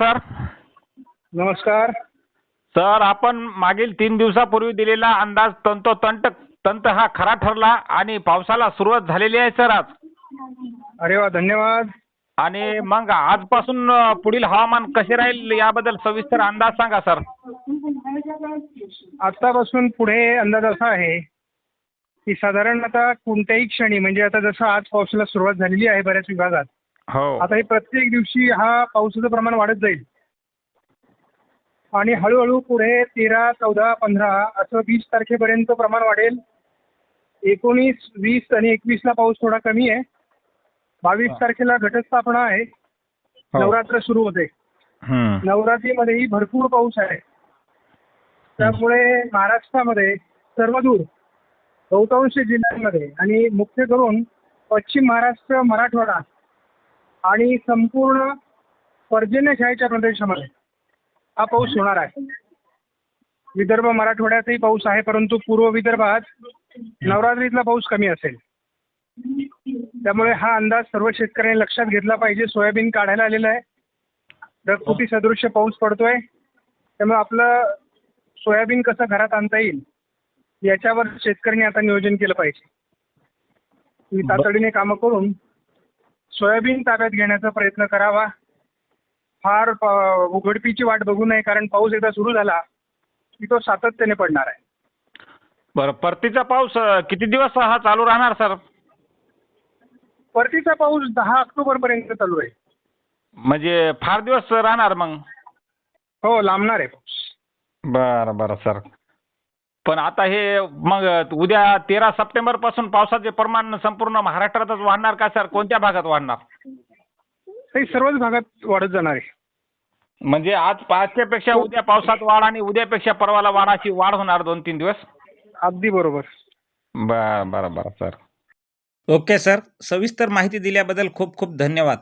Sir? नमस्कार. Sir आपण मागील तीन दिवसापूर्वी दिलेला अंदाज तंतोतंत तंत हा खरा ठरला आणि पावसाला सुरुवात झालेली आहे सर आज. अरे वा धन्यवाद. आणि मग आजपासून अ, पुढील हवामान कसे राहील याबद्दल सविस्तर अंदाज सांगा सर. आतापासून पुढे अंदाज असा आहे की साधारण आता कोणत्याही क्षणी म्हणजे आता जसं आज पावसाला सुरुवात झालेली आहे बऱ्याच विभागात हो. आता हे प्रत्येक दिवशी हा पावसाचं प्रमाण वाढत जाईल. आणि हळूहळू पुढे तेरा चौदा पंधरा असं वीस तारखेपर्यंत प्रमाण वाढेल. एकोणीस वीस आणि एकवीसला पाऊस थोडा कमी आहे. बावीस तारखेला घटस्थापना आहे. नवरात्र सुरू होते. नवरात्रीमध्येही भरपूर पाऊस आहे. त्यामुळे महाराष्ट्रामध्ये सर्वदूर बहुतांश जिल्ह्यांमध्ये आणि मुख्य करून पश्चिम महाराष्ट्र मराठवाडा आणि संपूर्ण पर्जन्यछायेच्या प्रदेशामध्ये हा पाऊस होणार आहे. विदर्भ मराठवाड्यातही पाऊस आहे परंतु पूर्व विदर्भात नवरात्रीतला पाऊस कमी असेल. त्यामुळे हा अंदाज सर्व शेतकऱ्यांनी लक्षात घेतला पाहिजे. सोयाबीन काढायला आलेलं आहे. ढगफुटी सदृश्य पाऊस पडतोय. त्यामुळे आपलं सोयाबीन कसं घरात आणता येईल याच्यावर शेतकऱ्यांनी आता नियोजन केलं पाहिजे. तातडीने कामं करून सोयाबीन ताब्यात घेण्याचा प्रयत्न करावा. फार प- उघडपीची वाट बघू नये कारण पाऊस एकदा सुरू झाला की तो सातत्याने पडणार आहे. बरं परतीचा पाऊस अ, किती दिवस हा चालू राहणार सर? परतीचा पाऊस दहा ऑक्टोबर पर्यंत चालू आहे. म्हणजे फार दिवस राहणार मग? हो लांबणार आहे पाऊस. बरं बरं सर. पण आता हे मग उद्या तेरा सप्टेंबरपासून पावसाचे प्रमाण संपूर्ण महाराष्ट्रातच वाढणार का सर? कोणत्या भागात वाढणार? हे सर्वच भागात वाढत जाणार आहे. म्हणजे आज आजच्या पेक्षा उद्या पावसात वाढ आणि उद्यापेक्षा परवाला वाढाची वाढ होणार दोन तीन दिवस? अगदी बरोबर. बरं बरं बरं सर. Okay sir. सविस्तर माहिती दिल्याबद्दल खूप खूप धन्यवाद.